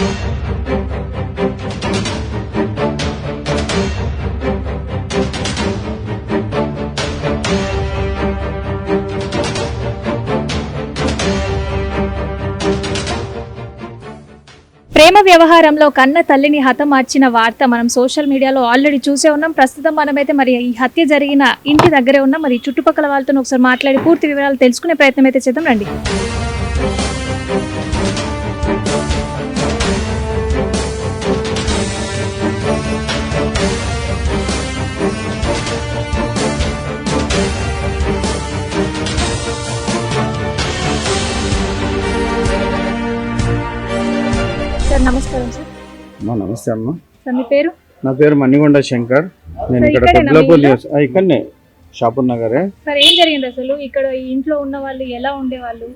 ప్రేమ వ్యవహారంలో కన్న తల్లిని హతమార్చిన వార్త మనం సోషల్ మీడియాలో ఆల్రెడీ చూసే ఉన్నాం. ప్రస్తుతం మనమైతే మరి ఈ హత్య జరిగిన ఇంటి దగ్గరే ఉన్నాం. మరి చుట్టుపక్కల వాళ్ళతో ఒకసారి మాట్లాడి పూర్తి వివరాలు తెలుసుకునే ప్రయత్నం అయితే చేద్దాం. రండి. సార్ నమస్కారం సార్. అమ్మా నమస్తే అమ్మ. సార్ మీ పేరు? నా పేరు మణిగొండ శంకర్. నేను ఇక్కడ ఇక్కడేనా షాపూర్ నగరే. సార్ ఏం జరిగింది అసలు? ఇక్కడ ఇంట్లో ఉన్న వాళ్ళు ఎలా ఉండేవాళ్ళు?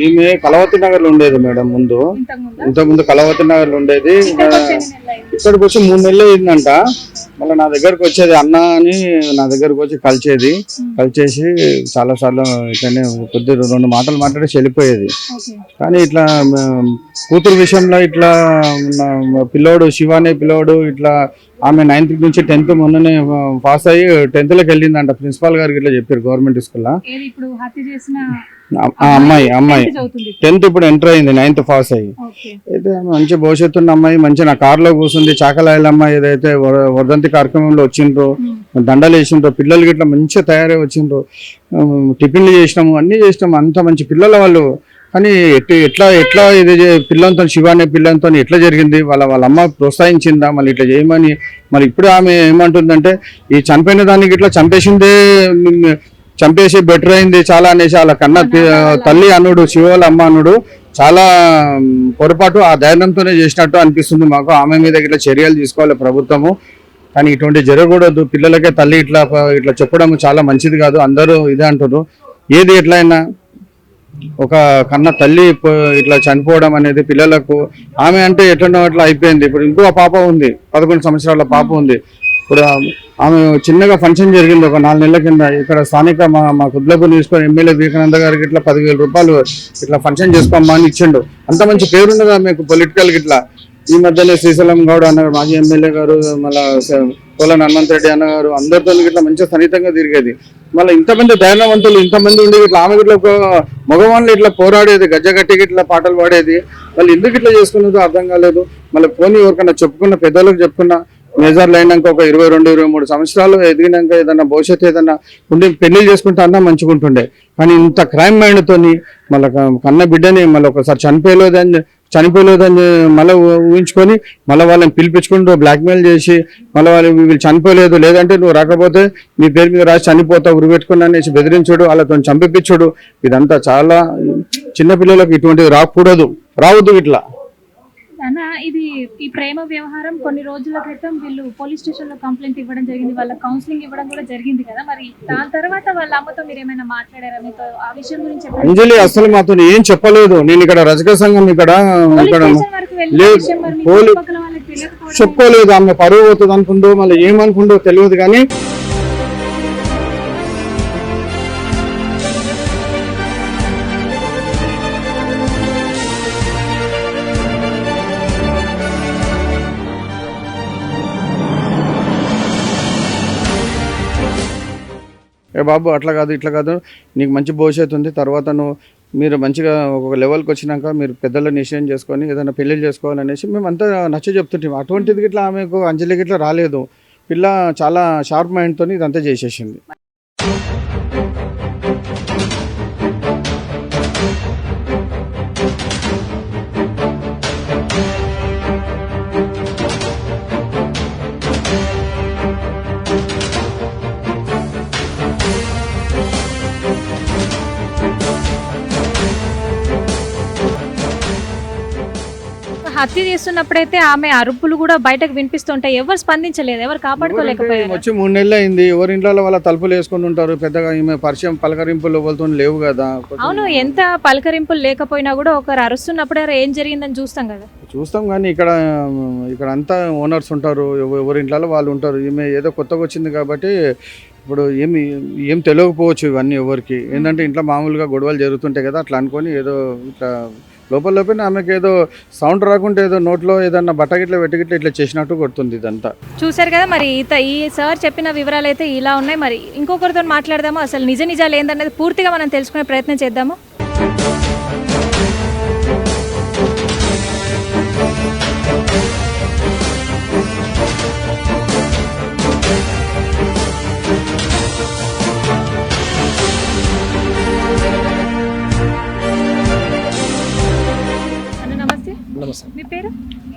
ఈమె కలవతి నగర్లో ఉండేది మేడం ముందు. ఇంతకు ముందు ఇంతకు ముందు కలవతి నగర్లో ఉండేది ఇక్కడికి వచ్చి మూడు నెలలు అయిందంట. మళ్ళీ నా దగ్గరకు వచ్చేది అన్న అని నా దగ్గరకు వచ్చి కలిసేది కలిసేసి చాలా సార్లు ఇట్లనే కొద్ది రెండు మాటలు మాట్లాడేసి వెళ్ళిపోయేది ఓకే. కానీ ఇట్లా కూతురు విషయంలో ఇట్లా పిల్లోడు శివ అనే పిల్లోడు ఇట్లా ఆమె నైన్త్ నుంచి టెన్త్ మొన్ననే పాస్ అయ్యి టెన్త్లోకి వెళ్ళిందంట. ప్రిన్సిపాల్ గారికి ఇట్లా చెప్పారు గవర్నమెంట్ స్కూల్లో. అమ్మాయి అమ్మాయి? టెన్త్ ఇప్పుడు ఎంటర్ అయింది నైన్త్ పాస్ అయ్యి. అయితే మంచి భవిష్యత్తు ఉన్న అమ్మాయి మంచి నా కార్లో కూర్చుంది చాకలాయల అమ్మాయి ఏదైతే వర- వర్ధంతి కార్యక్రమంలో వచ్చిండ్రు దండలు వేసిండ్రు పిల్లలకి ఇట్లా మంచిగా తయారై వచ్చిండ్రు టిఫిన్లు చేసినాము అన్ని చేసినాము అంత మంచి పిల్లల వాళ్ళు కానీ ఎట్- ఎట్లా ఎట్లా ఇది పిల్లలతో శివ అనే పిల్లలతో ఎట్లా జరిగింది? వాళ్ళ వాళ్ళ అమ్మ ప్రోత్సహించిందా? మళ్ళీ ఇట్లా చేయమని మళ్ళీ ఇప్పుడు ఆమె ఏమంటుందంటే ఈ చనిపోయిన దానికి ఇట్లా చంపేసిందే చంపేసి బెటర్ అయింది చాలా అనేసి వాళ్ళ కన్న తల్లి అనుడు శివ వాళ్ళ అమ్మ అనుడు చాలా పొరపాటు ఆ ధైర్యంతోనే చేసినట్టు అనిపిస్తుంది మాకు. ఆమె మీద ఇట్లా చర్యలు తీసుకోవాలి ప్రభుత్వము. కానీ ఇటువంటి జరగకూడదు. పిల్లలకే తల్లి ఇట్లా ఇట్లా చెప్పడం చాలా మంచిది కాదు. అందరూ ఇదే అంటారు ఏది ఎట్లయినా ఒక కన్న తల్లి ఇట్లా చనిపోవడం అనేది పిల్లలకు ఆమె అంటే ఎట్లనో అట్లా అయిపోయింది. ఇప్పుడు ఇంకో పాప ఉంది పదకొండు సంవత్సరాల పాప ఉంది. ఇప్పుడు ఆమె చిన్నగా ఫంక్షన్ జరిగింది ఒక నాలుగు నెలల కింద. ఇక్కడ స్థానిక మా మా కుద్లపు తీసుకొని ఎమ్మెల్యే వివేకానంద గారికి ఇట్లా పదివేల రూపాయలు ఇట్లా ఫంక్షన్ చేసుకోమ్మా అని ఇచ్చిండు. అంత మంచి పేరున్నది ఆమెకు పొలిటికల్ ఇట్లా. ఈ మధ్యనే శ్రీశైలం గౌడ్ అన్న మాజీ ఎమ్మెల్యే గారు మళ్ళా కోలన్ హనుమంత్ రెడ్డి అన్న గారు అందరితో ఇట్లా మంచిగా సన్నిహితంగా తిరిగేది. మళ్ళీ ఇంతమంది ధైర్యవంతులు ఇంతమంది ఉండి ఇట్లా ఆమె ఇట్లా మగవాళ్ళు ఇట్లా పోరాడేది గజ్జగట్టి ఇట్లా పాటలు పాడేది. వాళ్ళు ఎందుకు ఇట్లా చేసుకున్నదో అర్థం కాలేదు. మళ్ళీ పోనీ ఎవరికైనా చెప్పుకున్న పెద్దలకు చెప్పుకున్న మేజర్లు అయినాక ఒక ఇరవై రెండు ఇరవై మూడు సంవత్సరాలు ఎదిగినాక ఏదన్నా భవిష్యత్తు ఏదన్నా ఉండి పెళ్ళి చేసుకుంటే అన్నా మంచిగా ఉంటుండే కానీ ఇంత క్రైమ్ మైండ్తోని మళ్ళీ కన్న బిడ్డని మళ్ళీ ఒకసారి చనిపోయలేదని చనిపోలేదని మళ్ళీ ఊహించుకొని మళ్ళీ వాళ్ళని పిలిపించుకుంటూ బ్లాక్మెయిల్ చేసి మళ్ళీ వాళ్ళు వీళ్ళు చనిపోలేదు లేదంటే నువ్వు రాకపోతే నీ పేరు మీద రాసి చనిపోతావు ఉరిపెట్టుకుని అనేసి బెదిరించుడు వాళ్ళతో చంపించుడు ఇదంతా చాలా చిన్నపిల్లలకు ఇటువంటిది రాకూడదు. రావద్దు ఇట్లా. అన్న ఇది ఈ ప్రేమ వ్యవహారం కొన్ని రోజుల క్రితం వీళ్ళు పోలీస్ స్టేషన్లో కంప్లైంట్ ఇవ్వడం జరిగింది వాళ్ళ కౌన్సిలింగ్ ఇవ్వడం కూడా జరిగింది కదా. మరి దాని తర్వాత వాళ్ళ అమ్మతో మీరు ఏమైనా మాట్లాడారా? మీతో ఆ విషయం గురించి. అంజలి అసలు మాతో ఏం చెప్పలేదు. నేను ఇక్కడ రజక సంఘం ఇక్కడ చెప్పుకోలేదు. ఆమె పరువు పోతుంది అనుకుంటూ మళ్ళీ ఏమనుకుంటూ తెలియదు కానీ అరే బాబు అట్లా కాదు ఇట్లా కాదు నీకు మంచి భవిష్యత్తు ఉంది తర్వాత నువ్వు మీరు మంచిగా ఒక లెవెల్కి వచ్చినాక మీరు పెద్దల నిశ్చయం చేసుకొని ఏదైనా పెళ్ళి చేసుకోవాలనేసి మేము అంతా నచ్చ చెప్తుంటాం. అటువంటిది గిట్లా ఆమెకు అంజలి గిట్లా రాలేదు. పిల్ల చాలా షార్ప్ మైండ్తో ఇదంతా చేసేసింది. హత్య చేస్తున్నప్పుడైతే ఆమె అరుపులు కూడా బయటకు వినిపిస్తుంటాయి. ఎవరు స్పందించలేదు ఎవరు కాపాడుకోలేకపోయారు? వచ్చి మూడు నెలలు అయింది. ఎవరి ఇంట్లో వాళ్ళ తలుపులు వేసుకొని ఉంటారు. పెద్దగా ఈమె పరిచయం పలకరింపులు ఎవరితో లేవు కదా. అవును ఎంత పలకరింపులు లేకపోయినా కూడా ఒకరు అరుస్తున్నప్పుడు "అరే, ఏం జరిగిందని చూస్తాం కదా. చూస్తాం కానీ ఇక్కడ ఇక్కడ అంతా ఓనర్స్ ఉంటారు. ఎవ- ఎవరి ఇంట్లో వాళ్ళు ఉంటారు. ఈమె ఏదో కొత్తగా వచ్చింది కాబట్టి ఇప్పుడు ఏమి ఏం తెలియకపోవచ్చు ఇవన్నీ ఎవరికి. ఏంటంటే ఇంట్లో మామూలుగా గొడవలు జరుగుతుంటాయి కదా అట్లా అనుకొని ఏదో ఇట్లా లోపల లోపల ఆమెకు ఏదో సౌండ్ రాకుండా ఏదో నోట్లో ఏదన్నా బట్ట గిట్ల గిట్ల ఇట్లా చేసినట్టు కొడుతుంది ఇదంతా. చూశారు కదా మరి ఈత ఈ సార్ చెప్పిన వివరాలు అయితే ఇలా ఉన్నాయి. మరి ఇంకొకరితో మాట్లాడదాము? అసలు నిజ నిజాలు ఏందనేది పూర్తిగా మనం తెలుసుకునే ప్రయత్నం చేద్దాము. నమస్తే మీ పేరు?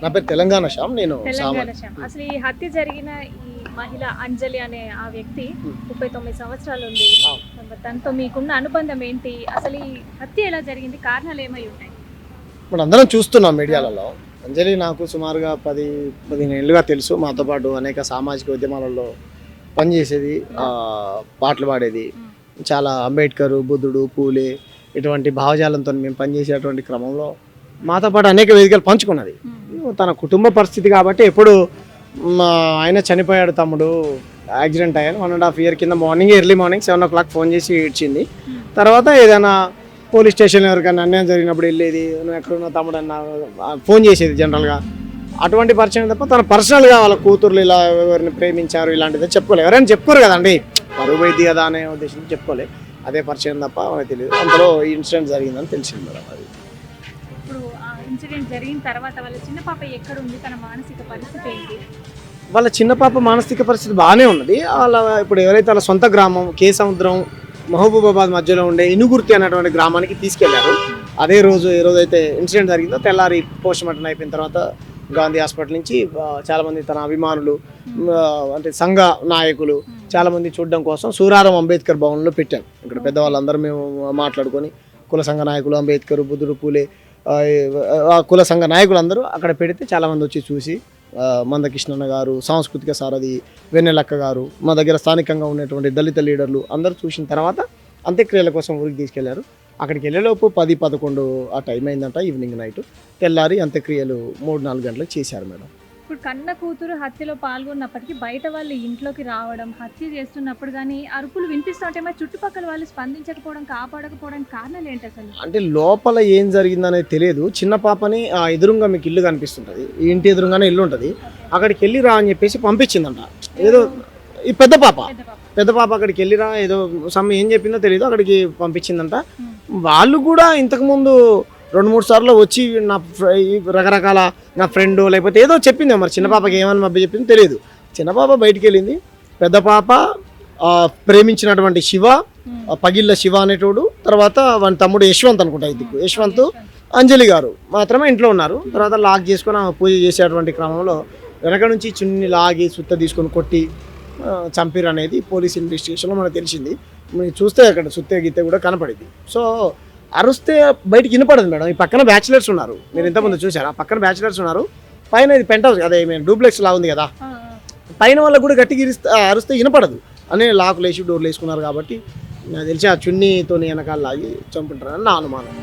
నా పేరు తెలంగాణ శ్యామ్ నేను తెలంగాణ శ్యామ్. అసలు ఈ హత్య జరిగిన ఈ మహిళ అంజలి అనే ఆ వ్యక్తి ముప్పై తొమ్మిది సంవత్సరాలు ఉంది. తనతో మీకున్న అనుబంధం ఏంటి? అసలు ఈ హత్య ఎలా జరిగింది? కారణాలు ఏమై ఉంటాయి మనం అందరం చూస్తున్నాం మీడియాలలో. అంజలి నాకు సుమారుగా పది పదిహేను ఏళ్ళుగా తెలుసు. మాతో పాటు అనేక సామాజిక ఉద్యమాలలో పనిచేసేది ఆ, పాటలు పాడేది. చాలా అంబేద్కర్ బుద్ధుడు పూలే ఇటువంటి భావజాలంతో మేము పనిచేసేటువంటి క్రమంలో మాతో పాటు అనేక వేదికలు పంచుకున్నది. తన కుటుంబ పరిస్థితి కాబట్టి ఎప్పుడు మా ఆయన చనిపోయాడు తమ్ముడు యాక్సిడెంట్ అయ్యాను వన్ అండ్ హాఫ్ ఇయర్ కింద morning early morning seven o'clock phone చేసి ఇచ్చింది తర్వాత ఏదైనా పోలీస్ స్టేషన్ ఎవరికైనా అన్యాయం జరిగినప్పుడు వెళ్ళేది నువ్వు ఎక్కడున్నావు తమ్ముడు అన్న ఫోన్ చేసేది జనరల్గా. అటువంటి పరిచయం తప్ప తన పర్సనల్గా వాళ్ళ కూతుర్లు ఇలా ఎవరిని ప్రేమించారు ఇలాంటిది చెప్పుకోలేదు. ఎవరైనా చెప్పుకోరు కదండి. పరువు వైద్య కదా అనే ఉద్దేశం చెప్పుకోలే అదే పరిచయం తప్ప మనకు తెలియదు. అంతలో ఈ ఇన్సిడెంట్ జరిగిందని తెలిసింది మేడం అది. ఆ ఇన్సిడెంట్ జరిగిన తర్వాత వాళ్ళ చిన్న పాప ఎక్కడ ఉంది? తన మానసిక పరిస్థితి ఏంటి? వాళ్ళ చిన్న పాప మానసిక పరిస్థితి బాగానే ఉన్నది. వాళ్ళ ఇప్పుడు ఎవరైతే వాళ్ళ సొంత గ్రామం కే సముద్రం మహబూబాబాద్ మధ్యలో ఉండే ఇనుగుర్తి అనేటువంటి గ్రామానికి తీసుకెళ్ళారు. అదే రోజు ఏ రోజైతే ఇన్సిడెంట్ జరిగిందో తెల్లారి పోస్ట్ మార్టం అయిపోయిన తర్వాత గాంధీ హాస్పిటల్ నుంచి ఆ, చాలా మంది తన అభిమానులు అంటే సంఘ నాయకులు చాలా మంది చూడడం కోసం సూరారం అంబేద్కర్ భవన్లో పెట్టాం ఇక్కడ పెద్దవాళ్ళందరూ మేము మాట్లాడుకొని కుల సంఘ నాయకులు అంబేద్కర్ బుద్ధుడు పూలే ఆ, కుల సంఘ నాయకులందరూ అక్కడ పెడితే చాలామంది వచ్చి చూసి మందకృష్ణన్న గారు సాంస్కృతిక సారథి వెన్నెలక్క గారు మా దగ్గర స్థానికంగా ఉన్నటువంటి దళిత లీడర్లు అందరూ చూసిన తర్వాత అంత్యక్రియల కోసం ఊరికి తీసుకెళ్ళారు. అక్కడికి వెళ్ళేలోపు పది పదకొండు ఆ టైం అయిందంట ఈవినింగ్ నైట్. తెల్లారి అంత్యక్రియలు మూడు నాలుగు గంటలకు చేశారు మేడం. ఇప్పుడు కన్న కూతురు హత్యలో పాల్గొన్నప్పటికీ బయట వాళ్ళు ఇంట్లోకి రావడం హత్య చేస్తున్నప్పుడు కానీ అరుపులు వినిపిస్తుంటే మరి చుట్టుపక్కల వాళ్ళు స్పందించకపోవడం కాపాడకపోవడం కారణాలు ఏంటి అసలు? అంటే లోపల ఏం జరిగిందనేది తెలియదు. చిన్న పాపని ఆ ఎదురుగా మీకు ఇల్లు కనిపిస్తుంటుంది. ఈ ఇంటి ఎదురుగానే ఇల్లు ఉంటుంది. అక్కడికి వెళ్ళిరా అని చెప్పేసి పంపించిందంట. ఏదో ఈ పెద్ద పాప. పెద్ద పాప. పెద్ద పాప అక్కడికి వెళ్ళిరా ఏదో సమ్ ఏం చెప్పిందో తెలియదు. అక్కడికి పంపించిందంట. వాళ్ళు కూడా ఇంతకుముందు రెండు మూడు సార్లు వచ్చి నా రకరకాల నా ఫ్రెండ్ లేకపోతే ఏదో చెప్పింది మరి. చిన్న పాపకి ఏమని మబ్బి చెప్పింది తెలియదు. చిన్న పాప బయటికి వెళ్ళింది. పెద్ద పాప ప్రేమించినటువంటి శివ పగిళ్ళ శివ అనేటోడు తర్వాత వాని తమ్ముడు యశ్వంత్ అనుకుంటా ఇది యశ్వంత్ అంజలి గారు మాత్రమే ఇంట్లో ఉన్నారు. తర్వాత లాక్ చేసుకొని ఆమె పూజ చేసేటువంటి క్రమంలో వెనక నుంచి చున్ని లాగి సుత్త తీసుకొని కొట్టి చంపిరు అనేది పోలీస్ ఇన్వెస్టిగేషన్లో మనకు తెలిసింది. చూస్తే అక్కడ సుత్తే గీతే కూడా కనపడింది. సో అరుస్తే బయటికి వినపడదు మేడం. ఈ పక్కన బ్యాచిలర్స్ ఉన్నారు. మీరు ఇంతకుముందు చూసారు ఆ పక్కన బ్యాచిలర్స్ ఉన్నారు. పైన ఇది పెంట్ హౌస్ అదే మేము డూప్లెక్స్ లా ఉంది కదా. పైన వాళ్ళకు కూడా గట్టిగా ఇరిస్తే అరిస్తే వినపడదు. అనే లాకులు వేసి డోర్లు వేసుకున్నారు కాబట్టి నాకు తెలిసి ఆ చున్నీతో వెనకాల లాగి చంపుంటారని నా అనుమానం.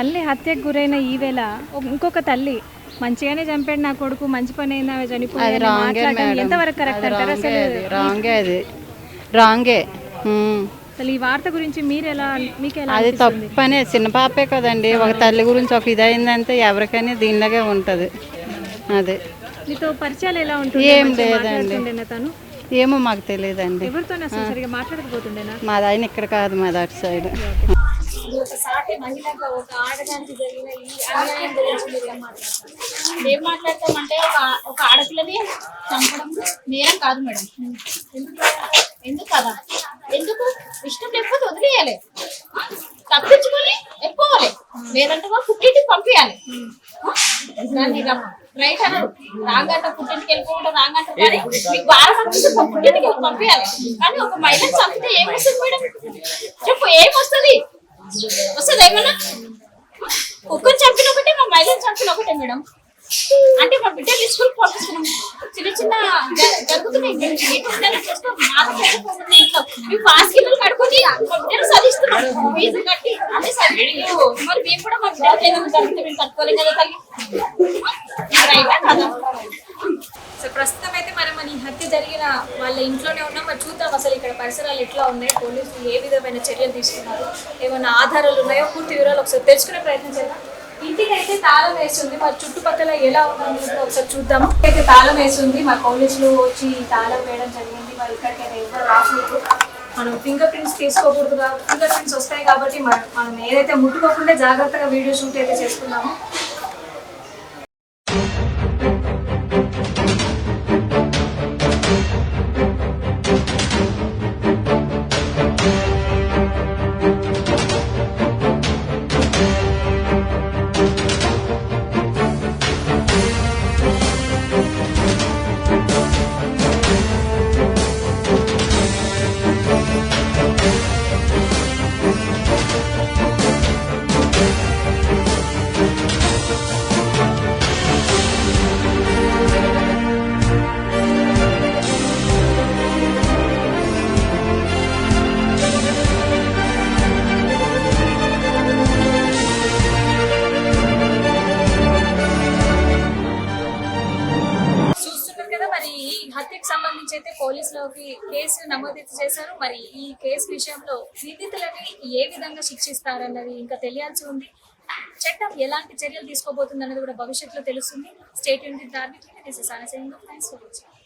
తల్లి హత్యకు గురైన ఈ వేళ ఒక- ఇంకొక తల్లి మంచిగానే చంపాడు నా కొడుకు మంచి పని అయినా చనిపోయాడు ఎంతవరకు కరెక్ట్ అంటారు? రాంగే అసలు అది రాంగే అది. రాంగే ఉమ్. అసలు ఈ వార్త గురించి మీరు ఎలా మీకు ఎలా అది? తప్పనే. చిన్న పాపే కదండి. ఒక తల్లి గురించి ఒక ఇదైందంటే ఎవరికైనా దీనిలాగే ఉంటుంది. అదే. మీతో పరిచయాలు ఎలా ఉంటుంది ఏం లేదండి. తను? ఏమో మాకు తెలియదండి. ఎవరితో మాట్లాడకపోతుండేనా? మా ఆయన ఇక్కడ కాదు మా అటు సైడ్. ఒక సాటి మహిళగా ఒక ఆడడానికి జరిగిన ఈ అన్యాయం గురించి మీరు ఏం మాట్లాడతారు? ఏం మాట్లాడతామంటే ఒక ఒక ఆడపిల్లని చంపడం నేరం కాదు మేడం. ఎందుకు? ఎందుకు కదా? ఎందుకు? ఇష్టం లేకపోతే వదిలేయాలి. తప్పించుకొని ఎక్కువాలి లేదంటే పుట్టింటికి పంపించాలి దాన్ని రైట్ అన్నారు. రాగంట పుట్టింటికి వెళ్ళిపోకుండా రాగంట కానీ మీకు బాగా నచ్చితే పుట్టింటికి వెళ్ళి పంపించాలి కానీ ఒక మహిళ చంపితే ఏమొస్తుంది మేడం? చెప్పు ఏమొస్తుంది వస్తుంది ఏమన్నా? కుక్కను చంపిన ఒకటే మా మహిళను చంపిన ఒకటే మేడం. అంటే మా బిడ్డలు స్కూల్ పంపిస్తున్నాం. చిన్న చిన్న జరుగుతున్నాయి. పాస్ కిందలు కడుకొని మా బిడ్డలు చదివిస్తున్నాం. ఫీజు కట్టి అన్ని చదివి మరి మేము కూడా మా బిడ్డలు ఏదైనా జరుగుతుంది మేము కట్టుకోలేం కదా తల్లి. కదా సో ప్రస్తుతం అయితే మనం మన ఈ హత్య వాళ్ళ ఇంట్లోనే ఉన్నాం మరి చూద్దాం అసలు ఇక్కడ పరిసరాలు ఎట్లా ఉన్నాయి పోలీసులు ఏ విధమైన చర్యలు తీసుకున్నారు ఏమైనా ఆధారాలు ఉన్నాయో పూర్తి వివరాలు ఒకసారి తెలుసుకునే ప్రయత్నం చేద్దాం. ఇంటికి అయితే తాళం వేస్తుంది మరి చుట్టుపక్కల ఎలా ఉందని ఒకసారి చూద్దాము అయితే తాళం వేస్తుంది మా పోలీసులు వచ్చి తాళం వేయడం జరిగింది మరి ఇక్కడికైనా ఎవరు రాలేదు మనం ఫింగర్ ప్రింట్స్ తీసుకోకూడదు ఫింగర్ ప్రింట్స్ వస్తాయి కాబట్టి మనం మనం ఏదైతే ముట్టుకోకుండా జాగ్రత్తగా వీడియో షూట్ అయితే చేసుకున్నాము కేసు చేశారు. మరి ఈ కేసు విషయంలో నిందితులని ఏ విధంగా శిక్షిస్తారన్నది ఇంకా తెలియాల్సి ఉంది. చట్టం ఎలాంటి చర్యలు తీసుకోబోతుంది అన్నది కూడా భవిష్యత్తులో తెలుస్తుంది. స్టేట్ యూనిట్ ధార్మిక this is thanks for watching